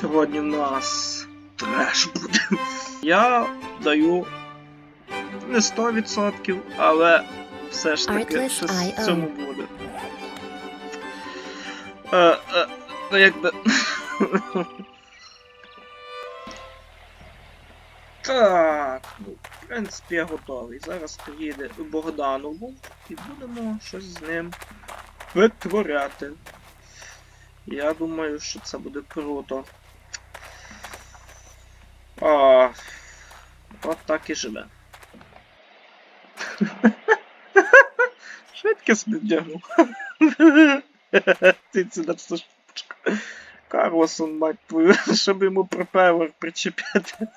Сьогодні в нас треш буде. Я даю не 100%, але все ж таки щось в цьому буде. Е, е, ну якби. Так, ну, в принципі, я готовий. Зараз приїде Богданову і будемо щось з ним витворяти. Я думаю, що це буде круто. А, от так і живе. Швидкість піддягнув. Ти це на штучка. Карлосон, мать твою, щоб йому пропелер причепити.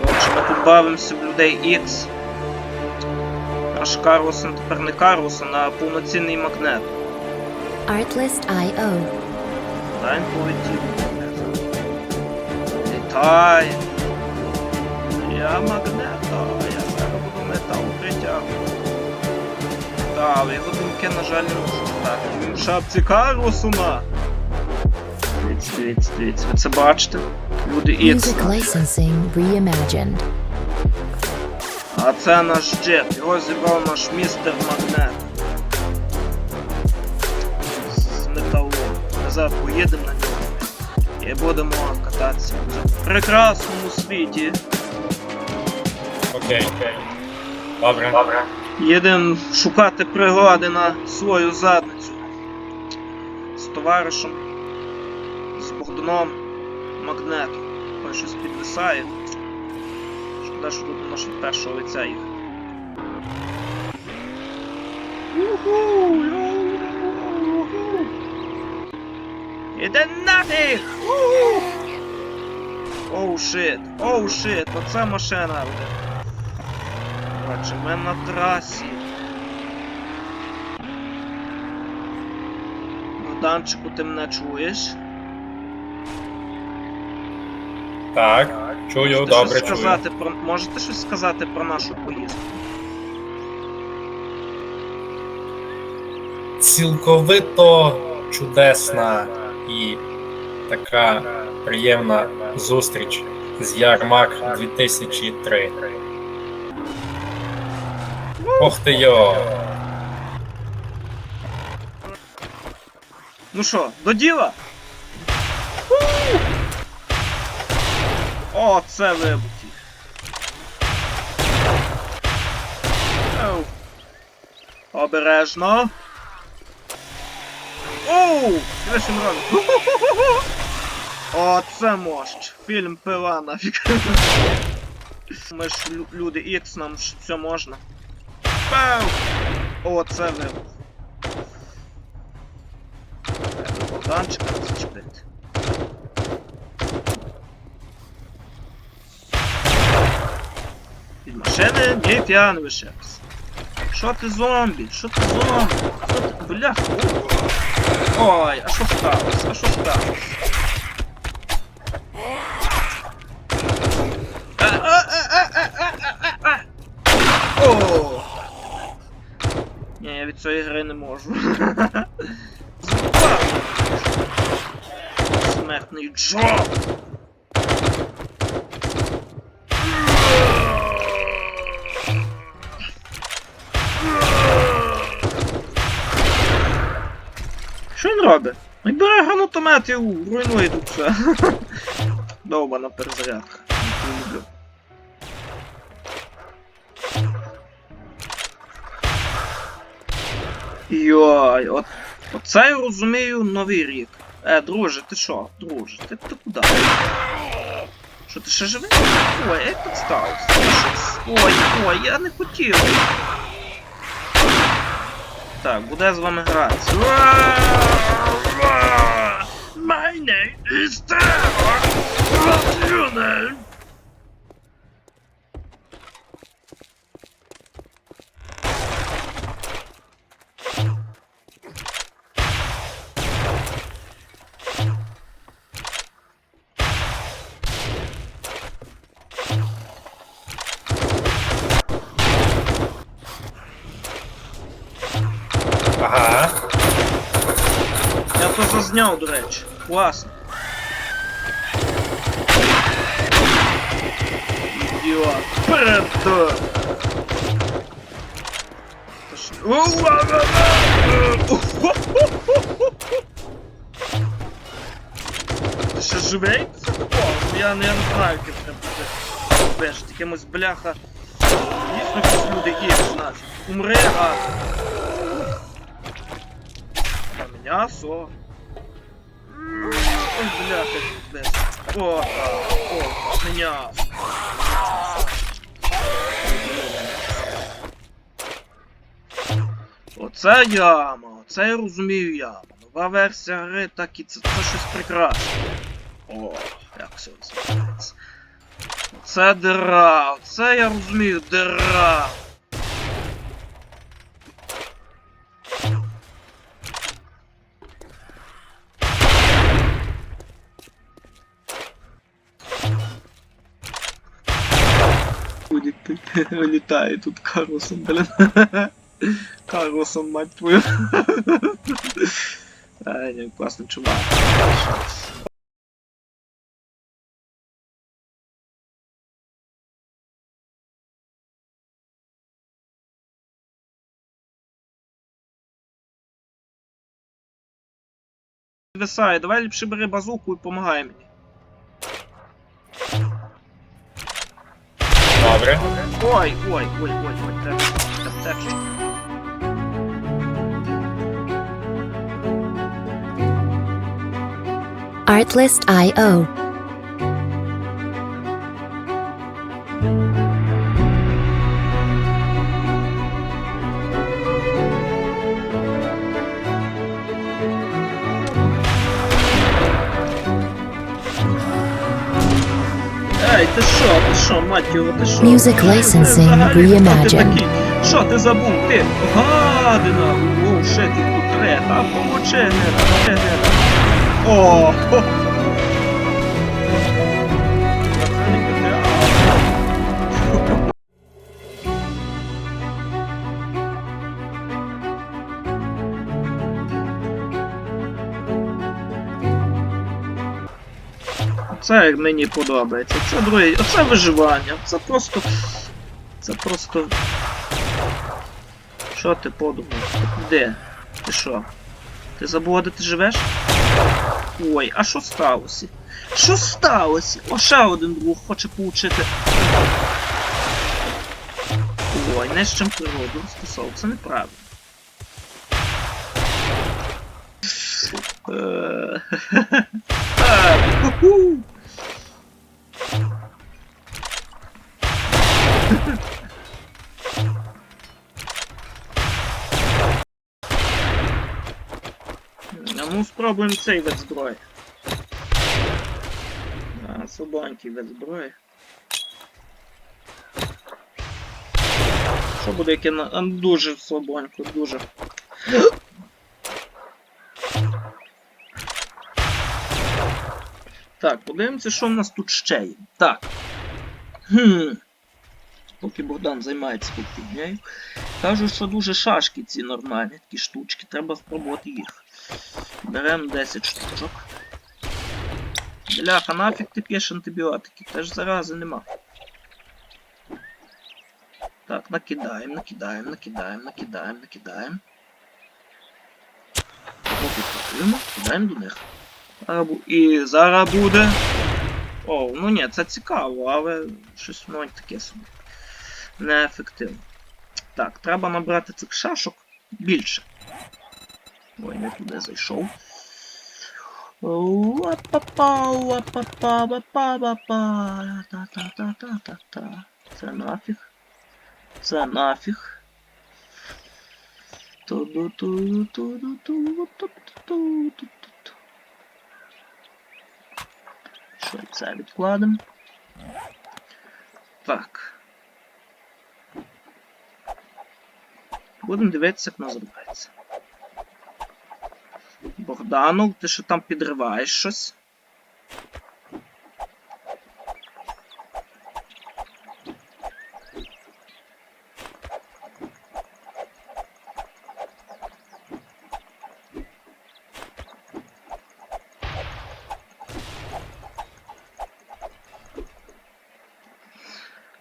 Коротше, ми тут бавимося в людей X. Наш Карлосон тепер не Карлосон, а повноцінний магнет. Artlist.io. Дай полетів. Літай. Я магнето, я зараз буду метал притягувати. Так, його думки, на жаль, не можу читати. Він в шапці. Дивіться, дивіться, дивіться. Ви це бачите? Люди. Music licensing reimagined. А це наш джет. Його зібрав наш містер Магнет. Назад поїдемо на ньому. І будемо кататися в прекрасному світі. Окей. Добре. Добре. Їдемо шукати пригоди на свою задницю. З товаришем. З Богданом Магнетом. Ой, щось підвисає. Шкода, що тут наш від першого лиця їх. Уху! Уху! Іде нафіг! Оу шит! Оу шит! Оце машина буде. Ми на трасі. Богданчику, ти мене чуєш? Так, чую, Можете добре, щось чую. сказати про можете щось сказати про нашу поїздку? Цілковито чудесна і така приємна зустріч з Ярмак 2003. Ох ти йо! Ну що, до діла? О, це вибухи. Обережно. Оу! Що він робить? О, це мощ. Фільм пила нафіг. Ми ж лю- люди Ікс, нам ж все можна. Пау! О, це вибух. Богданчика зачепити. Від машини ні п'ян вишився. Що ти зомбі? Що ти зомбі? Що ти? Бля. Ой, а що сталося? А що сталося? А, а, а. О! Ні, я від цієї гри не можу. Смертний Джо! Гранатомет і руйнує тут все. Довбана перезарядка. Йой, от Оце я розумію новий рік. Е, друже, ти що? Друже, ти, ти куди? Що ти ще живий? Ой, як тут сталося? Ой, ой, я не хотів. Так, буде з вами гратися. My name is Dare! What's your name? Aha. Я то зазняв, до речі. Класно. Ідіот. Вперед! то. Та ж- Ти ще живий? Це такого? Я не знаю, як це буде. Беш, якимось бляха. Дійсно якісь люди є, значить. Умри, а. М'ясо. Ой, бляха, десь. О, о, м'ясо. Оце яма, оце я розумію яма. Нова версія гри, так і це, це щось прекрасне. О, як все називається. Це дира, оце я розумію, дира. вылетает тут Карлосом, блин. Карлосом, мать твою. А, не, классный чувак. Висає, давай ліпше бери базуку і помагай мені. Добре. Ой, ой, ой, ой, ой, треба. Аптечку. Artlist.io. ти що, ти що, мать його, ти що? Music licensing reimagined. Що ти забув? Ти гадина! Оу, ще ти тут ред, помоченера, ченера. не, не, не. О! хо. Це мені подобається. Це друге. Оце виживання. Це просто. Це просто. Що ти подумав? Де? Ти що? Ти забула, де ти живеш? Ой, а що сталося? Що сталося? О, ще один друг хоче поучити. Ой, не з чим природу розписав, це неправильно. Е, ну спробуємо цей вид зброї. А, слабонький вид зброї. Що буде яке на. а, Дуже слабонько, дуже. Так, подивимося, що в нас тут ще є. Так. Хм. Поки Богдан займається тут фігнею. Кажуть, що дуже шашки ці нормальні, такі штучки, треба спробувати їх. Беремо 10 штучок. Бляха, нафіг ти п'єш антибіотики, теж зарази нема. Так, накидаємо, накидаємо, накидаємо, накидаємо, накидаємо. Поки працюємо, кидаємо до них. І зараз буде. О, ну ні, це цікаво, але щось воно таке собі. Неефективно. Так, треба набрати цих шашок більше. Ой, не туди зайшов. Та-та-та-та-та-та. Це нафіг. Це нафіг. Що це відкладемо. Так. Будемо дивитися, як називається. Богдану, ти що там підриваєш щось?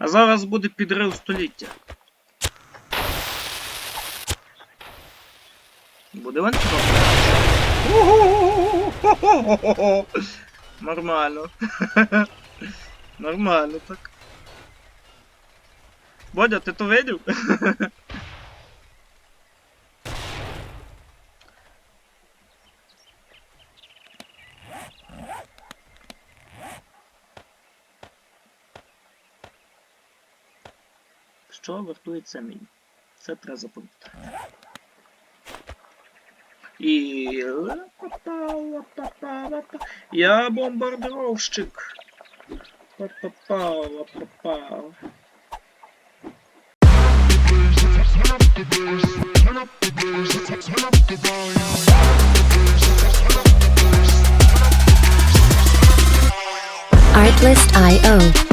А зараз буде підрив століття. Буде він? Ого-го-го-го-го-го-го. Нормально. Нормально так. Бодя, ти то видів? Що вартується мені? Це треба запам'ятати. І... ла-па-па-ла-па-па-ла-па. Я бомбардировщик. Па-па-па, ла-па-па. Artlist.io.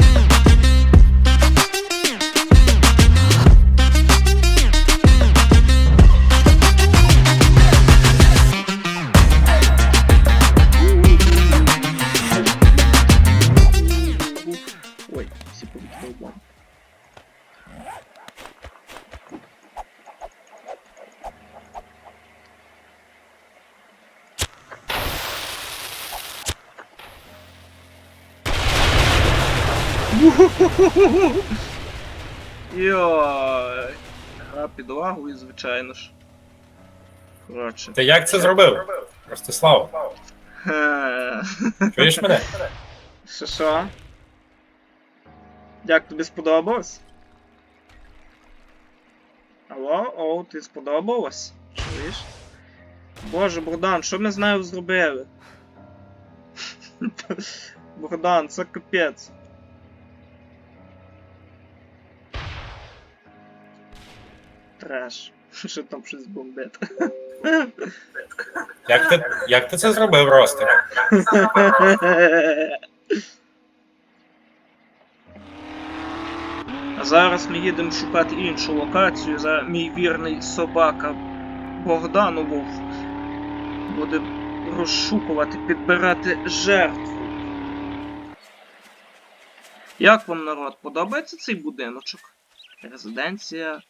Під звичайно ж. Коротше. Ти як це зробив? Ростислав, Е, чуєш мене? Що що? Як тобі сподобалось? Алло, о, ти сподобалось? Чуєш? Боже, Богдан, що ми з нею зробили? Богдан, це капець. Треш. Що там щось бомбить? Як ти, як ти це зробив, Росте? А зараз ми їдемо шукати іншу локацію. За мій вірний собака Богдан Вовк буде розшукувати, підбирати жертву. Як вам народ? Подобається цей будиночок? Резиденція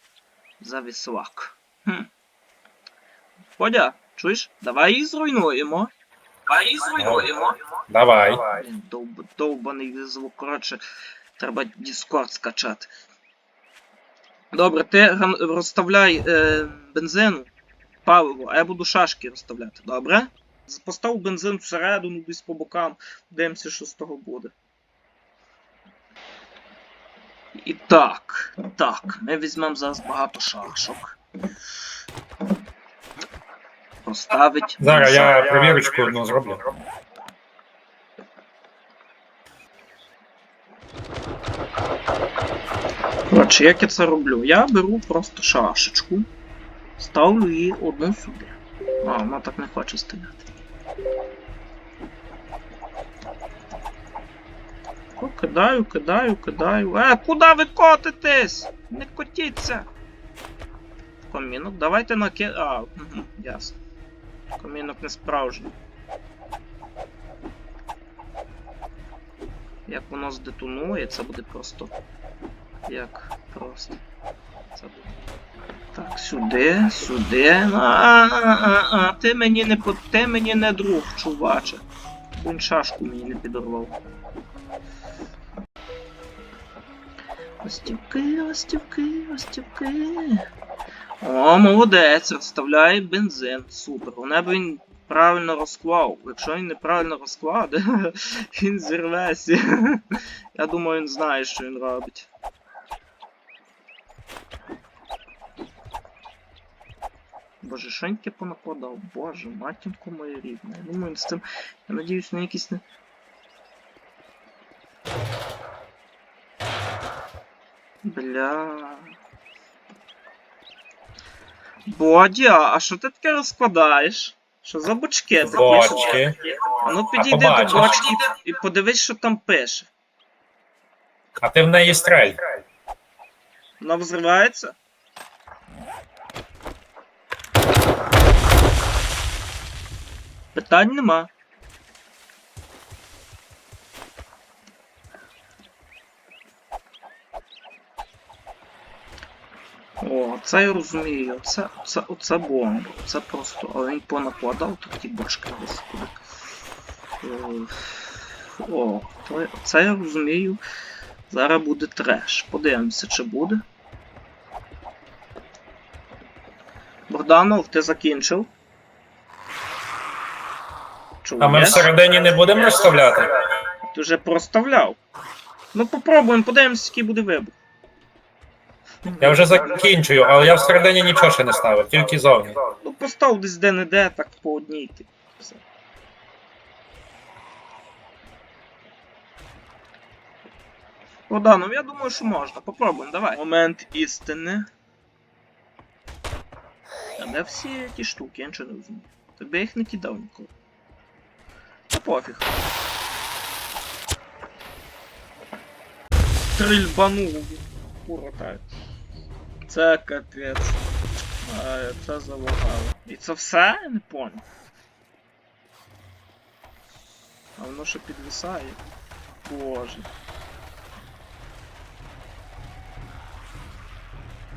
Завіслак. Хм. Подя, чуєш? Давай її зруйнуємо. Давай її зруйнуємо. Давай. Блін, довб, довбаний звук. Коротше, треба Discord скачати. Добре, ти розставляй е, бензин, паливо, а я буду шашки розставляти, добре? Постав бензин всередину, десь по бокам, дивимося, що з того буде. І так, так, ми візьмемо зараз багато шашок. Поставить. Зараз я перевірочку одну зроблю. Коротше, як я це роблю? Я беру просто шашечку, ставлю її одну сюди. А, вона так не хоче стояти. О, кидаю, кидаю, кидаю. Е, куди ви котитесь? Не котіться. Комінок, давайте наки... А, угу, ясно. Комінок не справжній. Як воно здетонує, це буде просто як просто. Це буде. Так, сюди, сюди. А, а, а, а, ти мені не ти мені не друг, чуваче. Він шашку мені не підорвав. Остівки, остівки, остівки. О, молодець, розставляє бензин. Супер. Головне б він правильно розклав. Якщо він неправильно розкладе, він зірвеся. Я думаю, він знає, що він робить. Боже, він таке понакладав? Боже, матінко моя рідна. Я думаю, з цим. Я надіюсь, на якісь Бля. Бодя, а що ти таке розкладаєш? Що за бочки? такі, Бочки. А ну підійди до побачиш. бочки і подивись, що там пише. А ти в неї стрель. Вона взривається? Питань нема. О, це я розумію. Це, це, оце бомба. Це просто. Але він понакладав такі башки десь куди. Е, О, це я розумію. Зараз буде треш. Подивимося, чи буде. Богданов, ти закінчив? А ми всередині не будемо розставляти? Ти вже проставляв. Ну попробуємо, подивимося, який буде вибух. Я вже закінчую, але я всередині нічого ще не ставив, тільки зовні. Ну постав десь де-не-де, так по одній ти. Все. Богданов, я думаю, що можна. Попробуємо, давай. Момент істини. А де всі ті штуки, я нічого не розумію. Тобі я їх не кидав ніколи. Та пофіг. Стрільбанув. Так. Це капець. А, це залагало. І це все? Я не понял. А воно ще підвисає. Боже.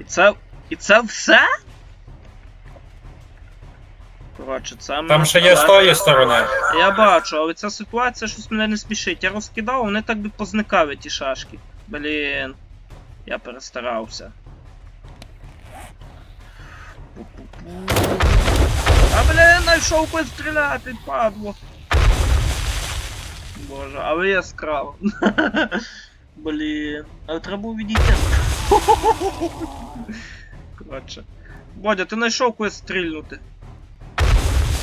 І це. І це все? Коротше, це мене Там ще є з тої сторони. Я бачу, але ця ситуація щось мене не спішить. Я розкидав, вони так би позникали ті шашки. Блін. Я перестарався. А блін, знайшов постріляти, падло. Боже, але яскраво. Блін. Але треба було відійти. Коротше. Бодя, ти знайшов куди стрільнути.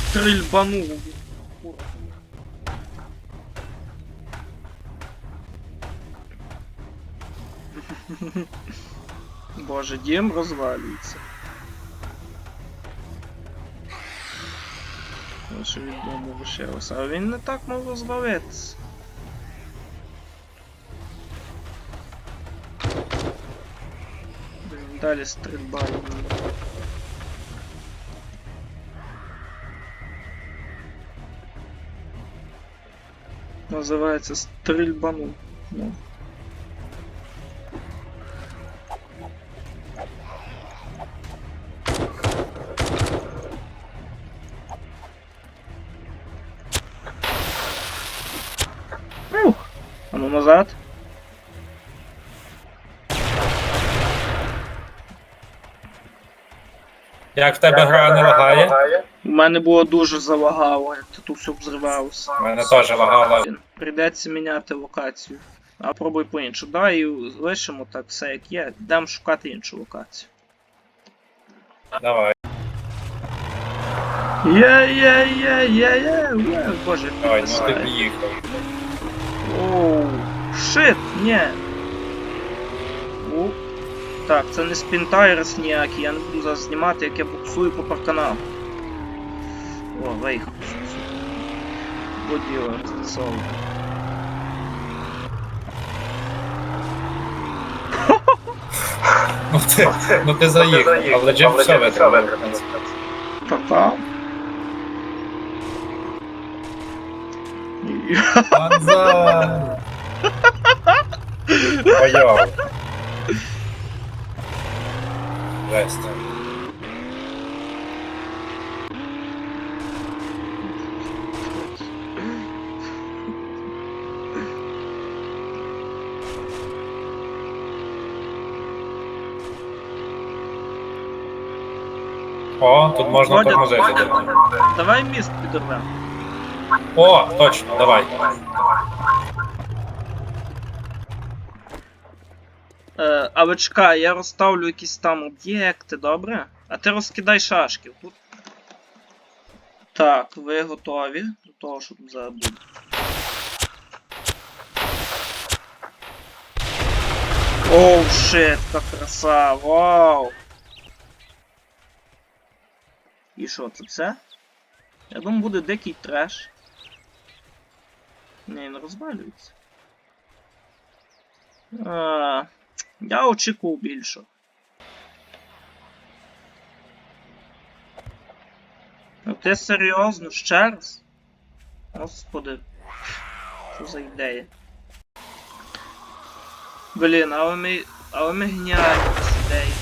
Стрільбанув. Боже, дім розвалюється. Лише від дому лишилося. А він не так мав розвалитися. Блін, Далі стрільба. Називається стрільбану. Ну. Як в тебе гра не лагає? У мене було дуже залагало, як ти тут все взривалося. У мене теж лагало. Прийдеться міняти локацію. А пробуй по іншу. Давай і лишимо так все як є. Йдемо шукати іншу локацію. Давай, Є, є, є, є, є, є. Боже, давай, ну ти поїхав. Оу, шит, ні. У. Так, це не спінтайрес ніякий, я не буду зараз знімати, як я буксую по парканам. О, виїхав. Воділа, роздесовую. Ну ти, ну ти заїхав, але джип все витримав. Та-та. Банзай! Бойов. Жесть. О, тут можна Водя, тормозити. Давай міст підорвемо. О, точно, давай. Але чекай, я розставлю якісь там об'єкти, добре? А ти розкидай шашки. Так, ви готові до того, що тут зараз. Оу, шит, яка краса, вау! І що, це все? Я думаю, буде дикий треш. Не розвалюється. А, я очікував більше. Ну ти серйозно, ще раз? Господи. Що за ідея? Блін, але ми. Але ми геніальні ідеї.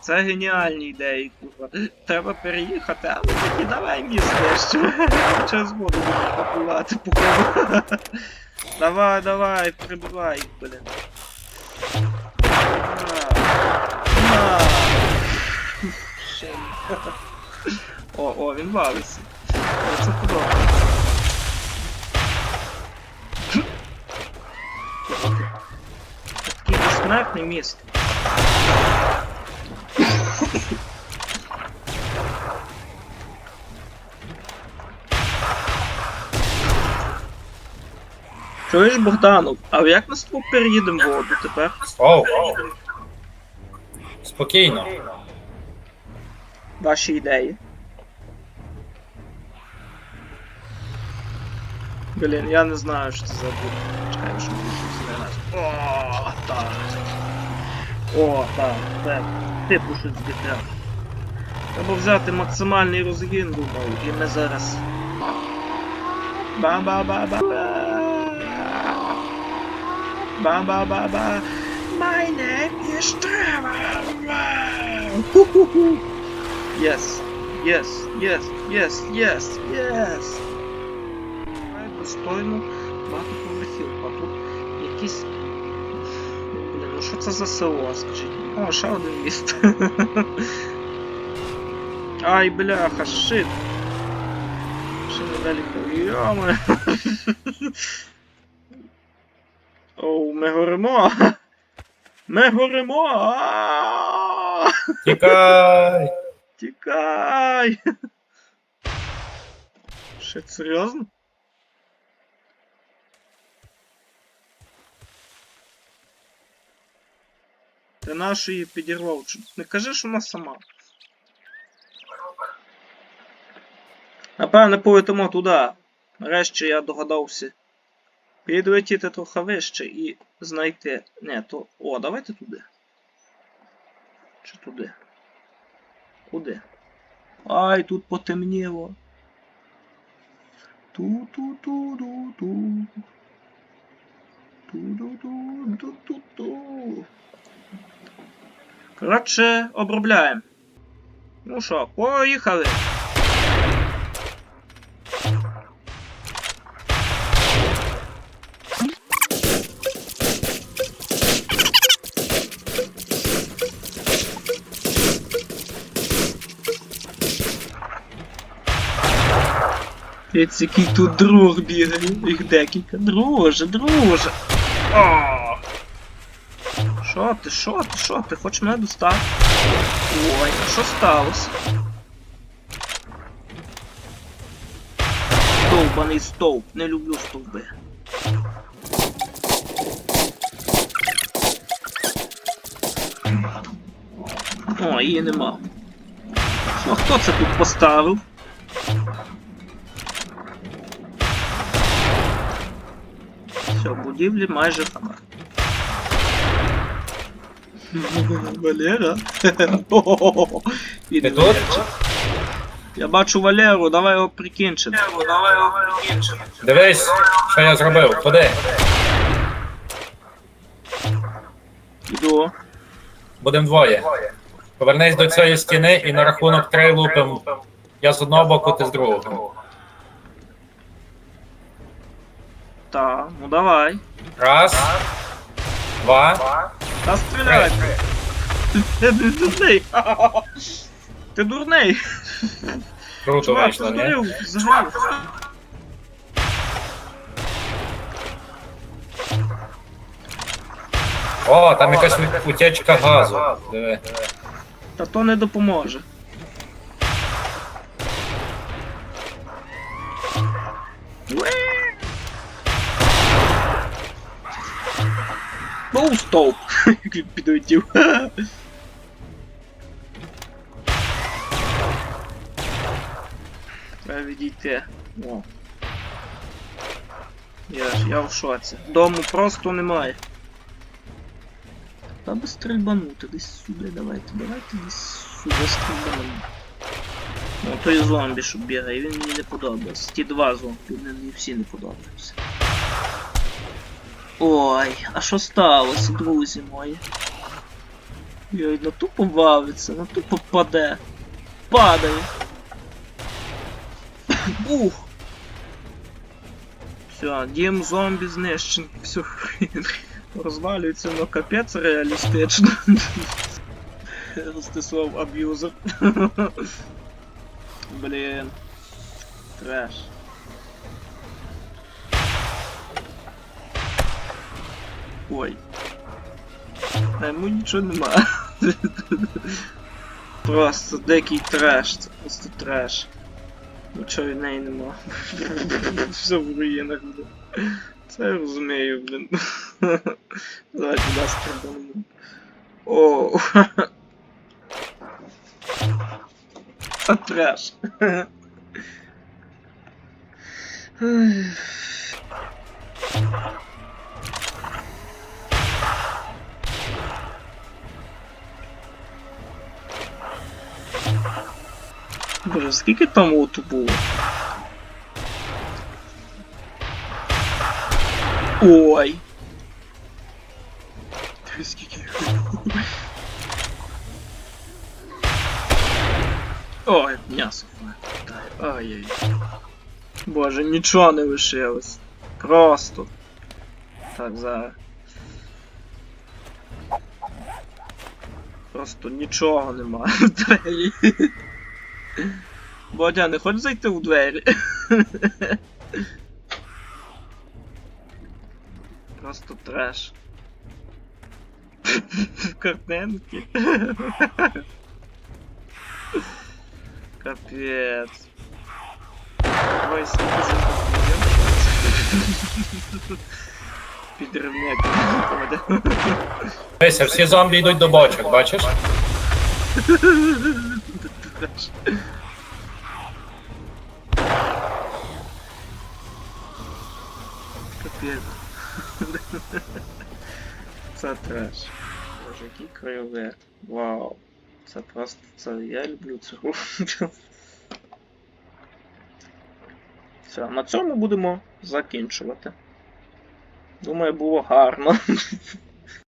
Це геніальні ідеї, курва. Треба переїхати, а ну тоді давай міст ще. Через воду будемо попливати по. Давай, давай, прибивай, блін. На. На. Ще. О, о, він валиться. Це подобається. Такий безсмертний міст. Чуєш, Богданов, а як ми з тобою переїдемо воду тепер? Оу. Спокійно. Ваші ідеї. Блін, я не знаю, що це за буде. Чекай, що буде щось не раз. О, так. О, так, так. Типу щось збітрав. Треба взяти максимальний розгін, думаю, і ми зараз. Ба-ба-ба-ба. Ба-ба-ба-ба. My name is Trevor. Ху-ху-ху. Yes, yes, yes, yes, yes, yes. Має достойну багатоповерхівку, а тут якісь. Блін, ну що це за село, скажіть? О, ще один міст. Ай, бляха, шит. Ще недалеко. Йоме. Оу, ми горимо. Ми горимо. Тікай! Тікай! Ще серйозно? Ти нашу її підірвав. Не кажи, що вона сама. Напевне, полетимо туди. Нарешті я догадався. Підлетіти трохи вище і знайти. Не, то. О, давайте туди. Чи туди? Куди? Ай, тут потемніло. Ту-ту-ту-ту-ту. Ту-ту-ту-ту-ту-ту. Коротше, обробляємо. Ну що, поїхали. Дивіться, який тут друг бігає. Їх декілька. Друже, друже. О! Що ти, що ти, що ти? Хочеш мене достати? Ой, а що сталося? Довбаний стовп. Не люблю стовби. О, її нема. А хто це тут поставив? Все, будівлі майже хана. Валера? Ти тут? Я бачу Валеру, давай його прикінчимо. Дивись, що я зробив. Куди? Іду. Будем двоє. Повернись до цієї стіни і на рахунок три лупим. Я з одного боку, ти з другого. Та, ну давай. Раз, два, Та стріляй. Ти ти дурний. Ти дурний. Круто Чувак, ти вийшло, ні? згорів, згорів. О, там якась утечка газу. Диви. Та то не допоможе. Ну, стовп. Як він підлетів. Треба відійти. О. Я ж, я в шоці. Дому просто немає. Та би стрільбанути десь сюди, давайте, давайте десь сюди стрільбанемо. Ну, той зомбі, що бігає, він мені не подобається. Ті два зомбі, мені всі не подобаються. Ой, а що сталося, друзі мої? Йой, на тупо бавиться, на тупо паде. Падає. Бух. Все, дім зомбі знищен. Все, розвалюється, но капець реалістично. Ростислав аб'юзер. Блін. Треш. Ой. А йому нічого нема. Просто дикий треш, це просто треш. Нічого від неї нема. Все в руїнах, блін. Це я розумію, блін. Давайте нас продамо. О. Це треш. Боже, скільки там луту було? Ой. Скільки? Ой, м'ясо. Ай-яй. Боже, нічого не лишилось. Просто. Так, зараз. Просто нічого нема в двері. Бодя, не хочеш зайти в двері? Просто треш. Картинки. Капець. Ой. Підривняк. Дивися, всі зомбі йдуть до бочок, бачиш? Треш. Капець. Це треш. Боже, який краєвид. Вау. Це просто це. Я люблю цю. Все, на цьому будемо закінчувати. Думаю, було гарно.